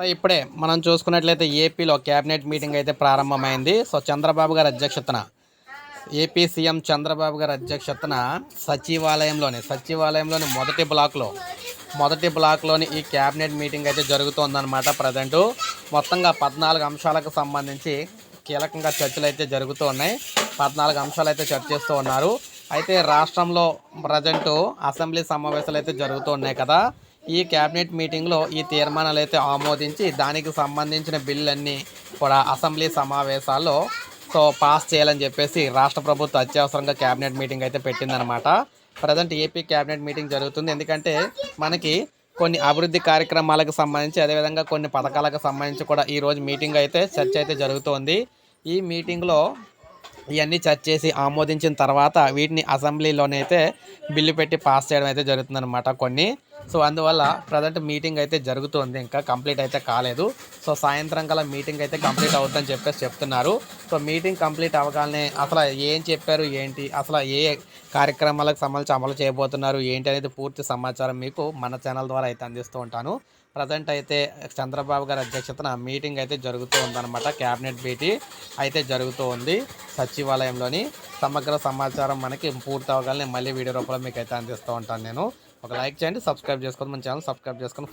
So ఇప్పుడే మనం చూసుకున్నట్లయితే ఏపీలో కేబినెట్ మీటింగ్ అయితే ప్రారంభమైంది. సో చంద్రబాబు గారి అధ్యక్షతన ఏపీ సీఎం చంద్రబాబు గారి అధ్యక్షతన సచివాలయంలోని సచివాలయంలోని మొదటి బ్లాక్లో మొదటి బ్లాక్లోని ఈ క్యాబినెట్ మీటింగ్ అయితే జరుగుతోందనమాట ప్రజెంట్. మొత్తంగా పద్నాలుగు అంశాలకు సంబంధించి కీలకంగా చర్చలు అయితే జరుగుతూ ఉన్నాయి పద్నాలుగు అంశాలు అయితే చర్చిస్తూ ఉన్నారు. అయితే రాష్ట్రంలో ప్రజెంట్ అసెంబ్లీ సమావేశాలు అయితే జరుగుతూ ఉన్నాయి కదా. ఈ క్యాబినెట్ మీటింగ్లో ఈ తీర్మానాలు అయితే ఆమోదించి దానికి సంబంధించిన బిల్లులన్నీ కూడా అసెంబ్లీ సమావేశాల్లో సో పాస్ చేయాలని చెప్పేసి రాష్ట్ర ప్రభుత్వం అత్యవసరంగా క్యాబినెట్ మీటింగ్ అయితే పెట్టిందనమాట ప్రజెంట్ ఏపీ క్యాబినెట్ మీటింగ్ జరుగుతుంది. ఎందుకంటే మనకి కొన్ని అభివృద్ధి కార్యక్రమాలకు సంబంధించి అదేవిధంగా కొన్ని పథకాలకు సంబంధించి కూడా ఈరోజు మీటింగ్ అయితే చర్చ అయితే జరుగుతోంది. ఈ మీటింగ్లో ఇవన్నీ చర్చ చేసి ఆమోదించిన తర్వాత వీటిని అసెంబ్లీలోనైతే బిల్లు పెట్టి పాస్ చేయడం అయితే జరుగుతుందన్నమాట కొన్ని. సో అందువల్ల ప్రజెంట్ మీటింగ్ అయితే జరుగుతుంది. ఇంకా కంప్లీట్ అయితే కాలేదు. సో సాయంత్రం కల మీటింగ్ అయితే కంప్లీట్ అవుతుందని చెప్పేసి చెప్తున్నారు. సో మీటింగ్ కంప్లీట్ అవ్వగానే అసలు ఏం చెప్పారు ఏంటి అసలు ఏ కార్యక్రమాలకు సంబంధించి అమలు చేయబోతున్నారు ఏంటి అనేది పూర్తి సమాచారం మీకు మన ఛానల్ ద్వారా అయితే అందిస్తూ ఉంటాను. ప్రజెంట్ అయితే చంద్రబాబు గారి అధ్యక్షతన మీటింగ్ అయితే జరుగుతూ ఉందన్నమాట క్యాబినెట్ భేటీ అయితే జరుగుతూ ఉంది సచివాలయంలోని సమగ్ర సమాచారం మనకి పూర్తి అవగానే మళ్ళీ వీడియో రూపంలో మీకు అయితే అందిస్తూ ఉంటాను నేను. ఒక లైక్ చేయండి సబ్స్క్రైబ్ చేసుకోండి మన ఛానల్ సబ్స్క్రైబ్ చేసుకొని